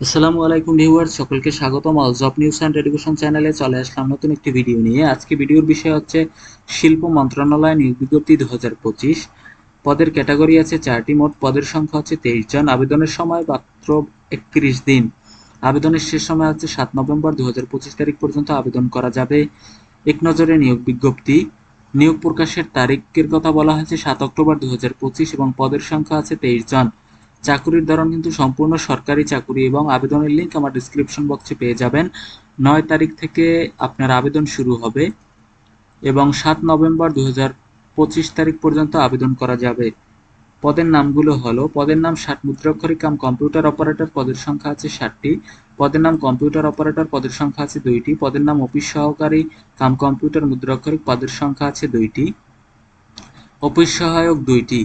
আসসালামু আলাইকুম ভিউয়ার সকলকে স্বাগতম। All job news and education চ্যানেলে চলে আসলাম নতুন একটি ভিডিও নিয়ে। আজকে ভিডিওর বিষয় হচ্ছে শিল্প মন্ত্রণালয় নিয়োগ বিজ্ঞপ্তি দুহাজার পঁচিশ। পদের ক্যাটাগরি আছে চারটি, মোট পদের সংখ্যা হচ্ছে তেইশ জন। আবেদনের সময় মাত্র একত্রিশ দিন। আবেদনের শেষ সময় হচ্ছে সাত নভেম্বর দু হাজার পঁচিশ তারিখ পর্যন্ত আবেদন করা যাবে। এক নজরে নিয়োগ বিজ্ঞপ্তি। নিয়োগ প্রকাশের তারিখের কথা বলা হয়েছে সাত অক্টোবর দু হাজার পঁচিশ এবং পদের সংখ্যা আছে তেইশ জন। চাকুরির ধরন কিন্তু সম্পূর্ণ সরকারি চাকুরি এবং আবেদনের লিঙ্ক আমার ডিসক্রিপশন বক্সে পেয়ে যাবেন। নয় তারিখ থেকে আপনার আবেদন শুরু হবে এবং সাত নভেম্বর দু তারিখ পর্যন্ত আবেদন করা যাবে। পদের নামগুলো হলো, পদের নাম ষাট মুদ্রাক্ষরিক কাম কম্পিউটার অপারেটর, পদের সংখ্যা আছে ষাটটি। পদের নাম কম্পিউটার অপারেটর, পদের সংখ্যা আছে দুইটি। পদের নাম অফিস সহকারী কাম কম্পিউটার মুদ্রাক্ষরিক, পদের সংখ্যা আছে দুইটি। অফিস সহায়ক দুইটি।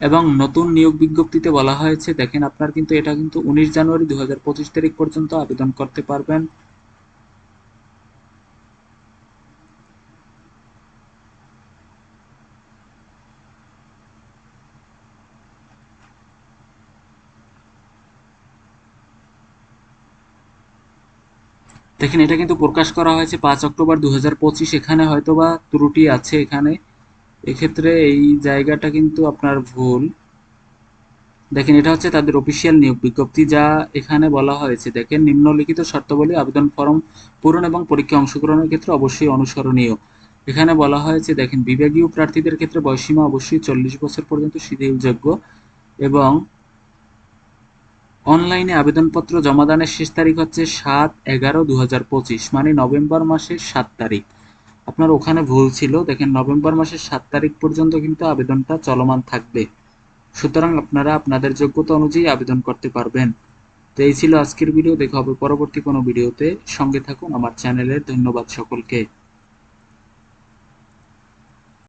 এবং নতুন নিয়োগ বিজ্ঞপ্তিতে বলা হয়েছে, দেখেন আপনার কিন্তু এটা কিন্তু উনিশ জানুয়ারি দু হাজার পঁচিশ তারিখ পর্যন্ত আবেদন করতে পারবেন। দেখেন এটা কিন্তু প্রকাশ করা হয়েছে পাঁচ অক্টোবর দু হাজার পঁচিশ, এখানে হয়তোবা ত্রুটি আছে এখানে। এক্ষেত্রে এই জায়গাটা কিন্তু আপনার ভুল। দেখেন, এটা হচ্ছে তাদের অফিসিয়াল নিয়োগ বিজ্ঞপ্তি যা এখানে বলা হয়েছে। দেখেন, নিম্নলিখিত শর্তাবলী আবেদন ফর্ম পূরণ এবং পরীক্ষা অংশগ্রহণের ক্ষেত্রে অবশ্যই অনুসরণীয়। এখানে বলা হয়েছে, দেখেন, বিভাগীয় প্রার্থীদের ক্ষেত্রে বয়সীমা অবশ্যই চল্লিশ বছর পর্যন্ত শিথিলযোগ্য এবং অনলাইনে আবেদনপত্র জমাদানের শেষ তারিখ হচ্ছে সাত এগারো দু মানে নভেম্বর মাসের সাত তারিখ। আপনার ওখানে ভুল ছিল, দেখেন নভেম্বর মাসের সাত তারিখ পর্যন্ত কিন্তু আবেদনটা চলমান থাকবে। সুতরাং আপনারা আপনাদের যোগ্যতা অনুযায়ী আবেদন করতে পারবেন। তো এই ছিল আজকের ভিডিও, দেখা হবে পরবর্তী কোনো ভিডিওতে। সঙ্গে থাকুন আমার চ্যানেলের ধন্যবাদ সকলকে।